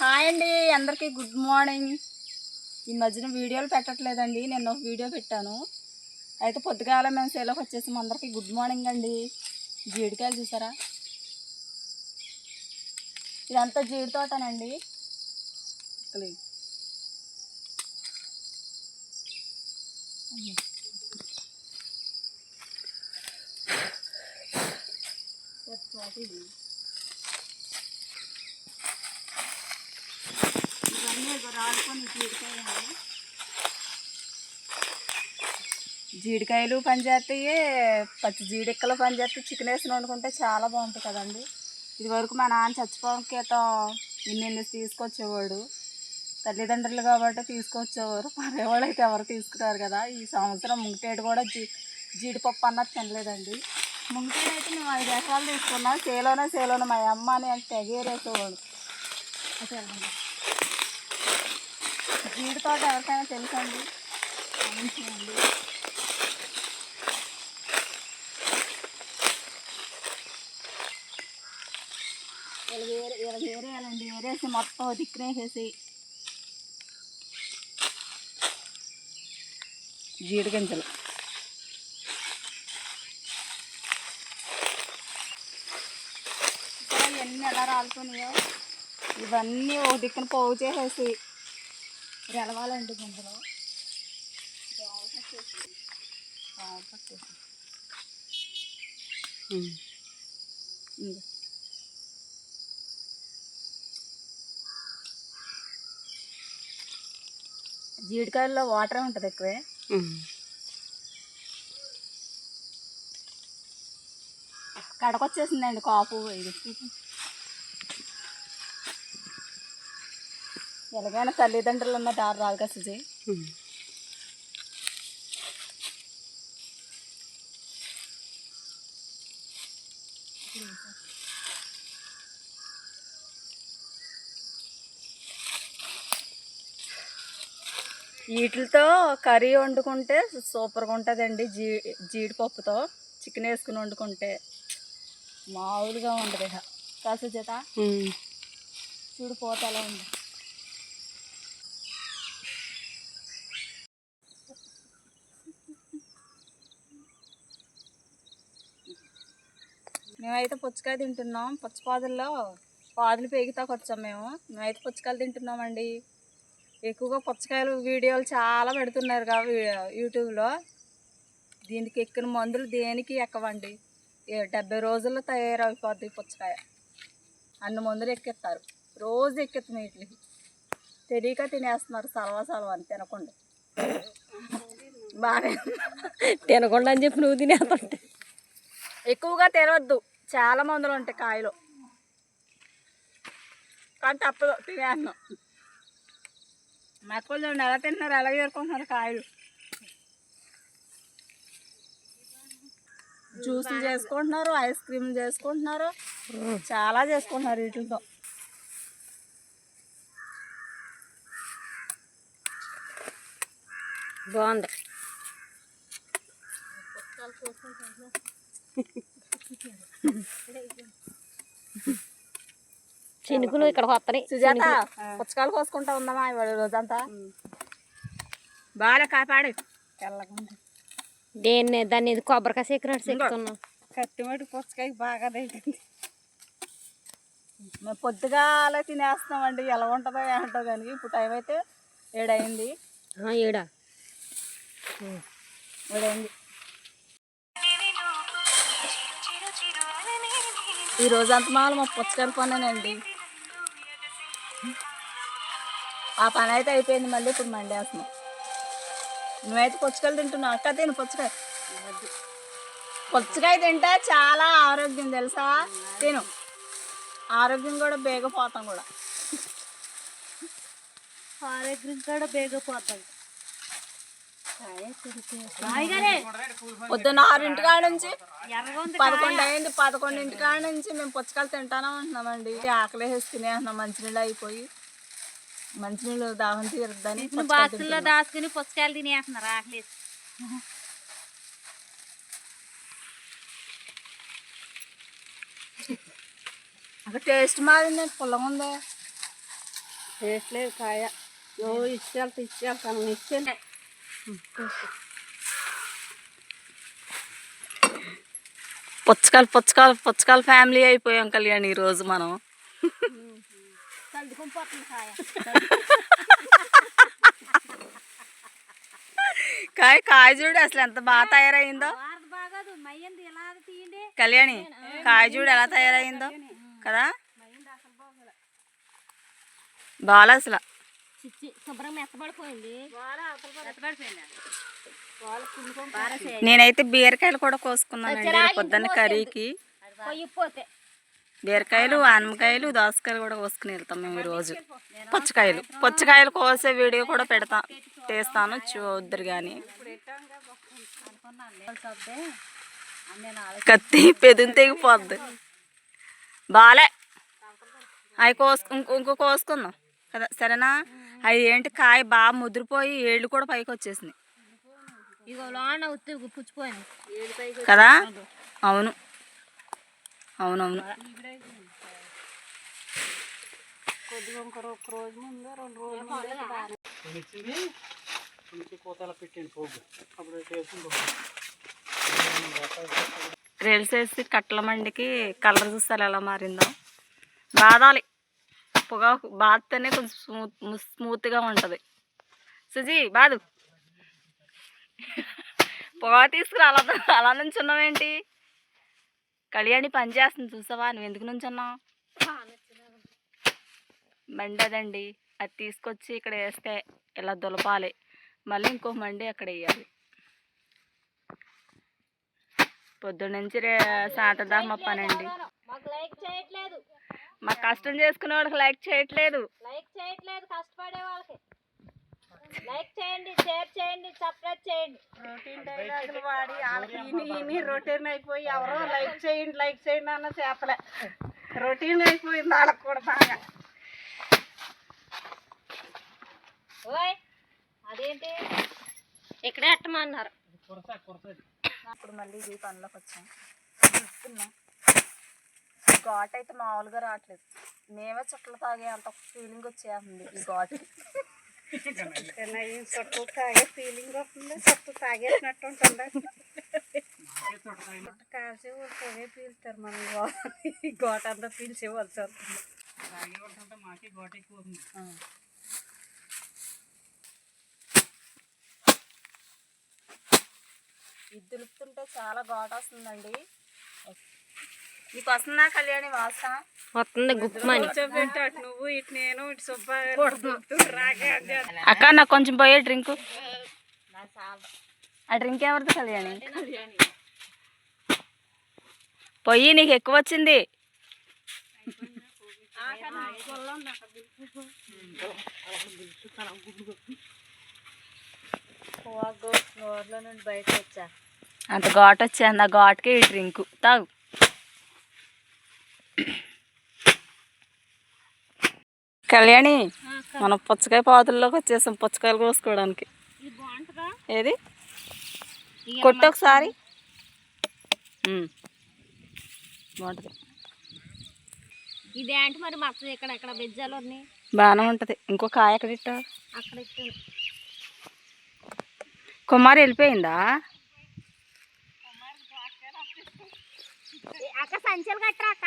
Hi అండి అందరికీ good morning. ఈ మధ్యన వీడియోలు పెట్టట్లేదండి నేను ఒక వీడియో పెట్టాను. అయితే పొద్దుగాల మేము సేలోకి వచ్చేసాము అందరికీ గుడ్ మార్నింగ్ అండి. జీడికాయలు చూసారా? ఇదంతా జీడి తోటనండి. తోట ఇది. ఇవన్నీ ఇగో జీడికాయలు జీడికాయలు పనిచేస్తాయి పచ్చి జీడిక్కలు పనిచేస్తాయి చికెన్ వేసుకుని వండుకుంటే చాలా బాగుంటుంది కదండి. ఇది వరకు మా నాన్న చచ్చిపోవడం ఇన్ని ఇన్ని తీసుకొచ్చేవాడు. తల్లిదండ్రులు కాబట్టి తీసుకొచ్చేవారు. పరేవాళ్ళు అయితే ఎవరు తీసుకురారు కదా. ఈ సంవత్సరం ముంగటేడు కూడా జీ జీడిపప్పు అన్నది తినలేదండి. ముంగటేడు అయితే మేము ఐదు ఎకరాలు తీసుకున్నాం. సేలోనే సేలోనే మా అమ్మ అని అంటే తెగేరేసేవాడు అసలు వెళ్ళండి. తోట ఎవరికైనా తెలుసండి మంచిదండి ఇలా వేరే ఇలా వేరేయాలండి వేరేసి మొత్తం దిక్కునేసేసి జీడి గింజలు ఇవన్నీ ఎలా రాలుతున్నాయో? ఇవన్నీ ఒక దిక్కున పోగు చేసేసి రెలవాలండి ఇంకా జీడికాయల్లో వాటర్ ఉంటుంది ఎక్కువే. కడకొచ్చేసిందండి కాపు. ఇది ఎలాగైనా తల్లిదండ్రులు ఉన్న దారి రాదు కదా సుజీ. వీటితో కర్రీ వండుకుంటే సూపర్గా ఉంటుందండి జీ జీడిపప్పుతో. చికెన్ వేసుకుని వండుకుంటే మామూలుగా ఉండదు ఇక. కాసు చేత చూడు పోత ఎలా ఉంది? మేమైతే పుచ్చకాయ తింటున్నాం. పుచ్చపాదుల్లో పాదులు పేగుతాకు వచ్చాం మేము. మేమైతే పుచ్చకాయలు తింటున్నామండి. ఎక్కువగా పుచ్చకాయలు వీడియోలు చాలా పెడుతున్నారు కాబట్టి యూట్యూబ్లో. దీనికి ఎక్కిన మందులు దేనికి ఎక్కవండి? డెబ్బై రోజుల్లో తయారైపోద్ది పుచ్చకాయ. అన్ని మందులు ఎక్కిస్తారు. రోజు ఎక్కిస్తుంది వీటికి తెలియక తినేస్తున్నారు సలవా సలవా అని తినకుండా. బాగా తినకుండా అని చెప్పి నువ్వు తినేస్తుంటే. ఎక్కువగా తినవద్దు చాలా మందులు ఉంటాయి కాయలు. కానీ తప్పదు తినేస్తున్నాం మెక్కలు చూడండి ఎలా తింటున్నారు ఎలా ఏరుకుంటున్నారు కాయలు. జ్యూసులు చేసుకుంటున్నారు ఐస్ క్రీమ్ చేసుకుంటున్నారు చాలా చేసుకుంటున్నారు వీటితో. బాగుంది. చినుకులు ఇక్కడ వస్తున్నాయి సుజాత పుచ్చకాయలు కోసుకుంటా ఉందమ్మా ఇవాళ రోజంతా. బాగా కాపాడు. దేన్ని దాన్ని కొబ్బరికాయ సెక్కినట్టు సెక్కుతున్నాం కత్తిమటి పుచ్చకాయ బాగా తగ్గింది మేము పొద్దుగాల తినేస్తున్నామండి. ఎలా ఉంటుందో ఏంటో కానీ ఇప్పుడు టైం అయితే ఏడైంది ఈడ ఏడైంది ఈ రోజంతా మామూలు మా పుచ్చకాయలు పనేనండి. ఆ పని అయితే అయిపోయింది మళ్ళీ ఇప్పుడు మండేస్తున్నాం నువ్వైతే పుచ్చకాయలు తింటున్నావు? అక్క తిను పుచ్చకాయ. పుచ్చకాయ తింటే చాలా ఆరోగ్యం తెలుసా? తిను. ఆరోగ్యం కూడా బేగపోతాం కూడా. ఆరోగ్యం కూడా బేగపోతాం. పొద్దున్న ఆరింటి కాడ నుంచి పదకొండు అయింది పదకొండింటి కాడ నుంచి మేము పుచ్చకాయలు తింటానే ఉంటున్నామండి. ఆకలి వేసి తినేస్తున్నాం మంచినీళ్ళు అయిపోయి మంచినీళ్ళు దాహం తీరుద్దని తింటున్నాం. దాచుకుని పుచ్చకాయలు తినేస్తున్నారు ఆకలి అక్కడ టేస్ట్ మారింది పుల్లగా ఉంది టేస్ట్ లేదు కాయ. ఓ ఇచ్చేళ్తా ఇచ్చేళ్తాను ఇచ్చేది పుచ్చకాయలు పుచ్చకాయలు పుచ్చకాల ఫ్యామిలీ అయిపోయాం కళ్యాణ్ ఈరోజు మనం. కాయ కాయ చూడు అసలు ఎంత బాగా తయారైందో. కళ్యాణి కాయ చూడు ఎలా తయారైందో. కదా? బాగా అసలు. చిచ్చి శుభ్రం మెత్తబడిపోయింది నేనైతే బీరకాయలు కూడా కోసుకున్నానండి రేపు పొద్దున్న కర్రీకి. బీరకాయలు ఆనమకాయలు దోసకాయలు కూడా కోసుకుని వెళ్తాం మేము ఈరోజు. పుచ్చకాయలు. పుచ్చకాయలు కోసే వీడియో కూడా పెడతా తీస్తాను చూద్దరు కానీ కత్తి పెదుని తెగిపోద్ది. బాలే. అవి కోసు ఇంకో ఇంకో కోసుకుందాం. కదా సరేనా? అవి ఏంటి కాయ బాగా ముదిరిపోయి ఏళ్ళు కూడా పైకి వచ్చేసినాయి. ఇగో లోన ఉత్తి పుచ్చిపోయింది కదా? అవును. అవునవును. కొద్దిగా రోజు ముందు రెండు రోజుల పెట్టండి పోగు. అప్పుడు రీల్స్ వేసి కట్టల మండికి కలర్ చూస్తారు ఎలా మారిందో. బాదాలి. పొగాకు బాదితేనే కొంచెం స్మూత్ స్మూత్గా ఉంటుంది. సుజీ బాదు. పొగ తీసుకురా అలా అలా నుంచున్నావేంటి కళ్యాణి పని చేస్తుంది చూసావా? నువ్వు ఎందుకు నుంచున్నావు మండి అదండి అది తీసుకొచ్చి ఇక్కడ వేస్తే ఇలా దులపాలి. మళ్ళీ ఇంకో మండి అక్కడ వేయాలి. పొద్దున్నుంచి రే సాయంత్రం మా పని అండి మాకు లైక్ చేయట్లేదు మా కష్టం చేసుకునే వాళ్ళకి లైక్ చేయట్లేదు. లైక్ చేయట్లేదు కష్టపడే వాళ్ళకి. లైక్ చేయండి షేర్ చేయండి సబ్స్క్రైబ్ చేయండి. రొటీన్ డైలాగులు వాడి వాళ్ళకి ఇని ఇని రొటీన్ అయిపోయి ఎవరో లైక్ చేయండి. లైక్ చేయండి అన్న చేపలే రొటీన్ అయిపోయింది వాళ్ళకి కూడా బాగా. ఓయ్ అదేంటి? ఇక్కడే కొరసది ఇప్పుడు మళ్ళీ ఈ పనిలోకి వచ్చాం. చూస్తున్నాం ఘాట్ అయితే మామూలుగా రావట్లేదు. మేమే చుట్టలు తాగే అంత ఫీలింగ్ వచ్చేస్తుంది ఈ ఘాట్. నయ్యం చుట్టూ తాగే ఫీలింగ్ వస్తుంది. చుట్టూ తాగేసినట్టు ఉంటుంది కాల్చి పొగే పీల్చుతారు మనం ఈ గోట అంతా పీల్చేవలసి వస్తుంది. మాకే ఘాట్ ఎక్కువ ఇది దులుపుతుంటే చాలా ఘాట్ వస్తుందండి. నీకు వస్తుందా కళ్యాణి వాసన వస్తుంది గుప్పమని కూర్చోబెట్టి అటు నువ్వు ఇటు నేను ఇటు అక్క నాకు కొంచెం పోయే డ్రింక్. ఆ డ్రింక్ ఎవరిది కళ్యాణి? పొయ్యి నీకు ఎక్కువ వచ్చింది. అంత ఘాట్ వచ్చేది ఆ ఘాట్కి ఈ డ్రింక్. తాగు. కళ్యాణి మనం పుచ్చకాయ పాతుల్లోకి వచ్చేసాం పుచ్చకాయలు కోసుకోవడానికి. ఏది? కొట్టు ఒకసారి. బాగుంటుంది. ఇదేంటి మరి మచ్చ ఇక్కడ ఇక్కడ బెజ్జాలు ఉన్నాయి? బాగానే ఉంటుంది. ఇంకో కాయ ఎక్కడ ఇట్టా? అక్కడ ఇట్టాను కుమారి వెళ్ళిపోయిందా? అక్క సంచులు కట్టరా అక్క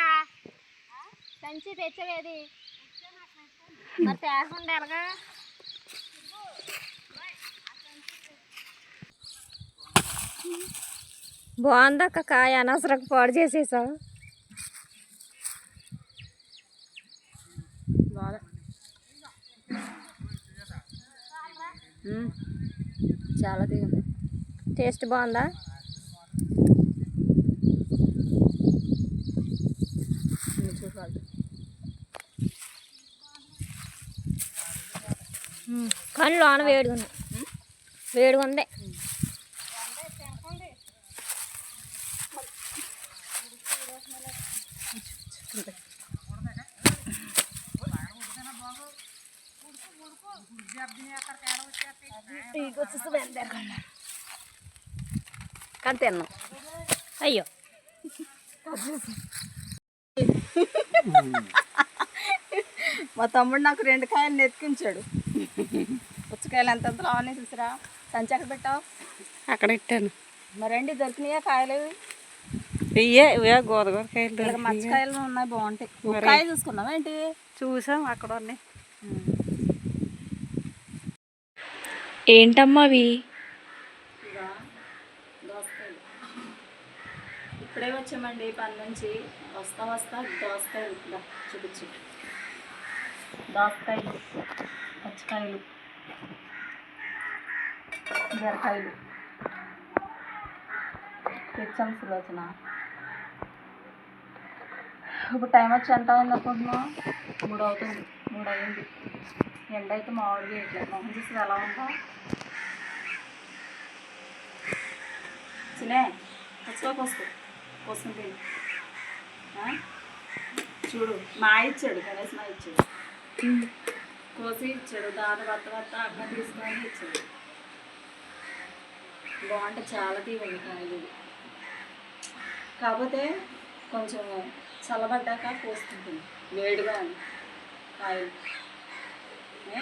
సంచి తెచ్చవేది? మరి తేకుండా ఎలాగా? బాగుంది అక్క కాయ? అనవసరం పాడు చేసేసావు ఉమ్. చాలా దిగింది టేస్ట్ బాగుందా? కానీ లోన వేడిగా ఉంది వేడిగా ఉంది కానీ తిన్నాం అయ్యో మా తమ్ముడు నాకు రెండు కాయలు నెత్తికించాడు పుచ్చకాయలు ఎంత రావని చూసిరా? సంచి ఎక్కడ పెట్టావు? అక్కడ ఇట్టాను మరండి దొరికినాయా కాయలు? ఇయ్యే ఇవే గోదగోరకాయలు మచ్చకాయలు ఉన్నాయి బాగుంటాయి. కాయ చూసుకున్నావా ఏంటి? చూసాం అక్కడ ఉన్నాయి. ఏంటమ్మా అవి? ఇవా ఇప్పుడే వచ్చామండి పని నుంచి. వస్తా వస్తా ఇట్లా చూపించు. దోసకాయలు పచ్చికాయలు బీరకాయలు. తెచ్చాం సులోచన. ఇప్పుడు టైం వచ్చి ఎంత అయింది అనుకుంటున్నాం మూడు అవుతుంది మూడు అయింది. ఎండ అయితే మామూలుగా ఇట్లా మొహం చూసి ఎలా ఉందా. చినే పచ్చిగా కోసుకో కోసుకుని చూడు మా ఇచ్చాడు గణేష్ మా ఇచ్చాడు. కోసి ఇచ్చాడు దాని వత్త వత్త అక్క తీసుకొని ఇచ్చాడు బాగుంటే చాలా తీవండి కాయలు. కాకపోతే కొంచెం చల్లబడ్డాక కోసుకుంటుంది. వేడిగా ఉంది కాయలు. ఏ?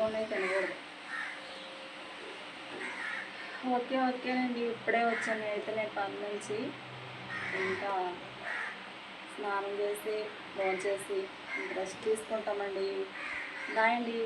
ఉన్నాయి తినకూడదు. ఓకే ఓకేనండి. ఇప్పుడే వచ్చాను. అయితే నేను పని నుంచి ఇంకా స్నానం చేసి భోజనం చేసి బ్రష్ తీసుకుంటామండి. బాయ్ అండి.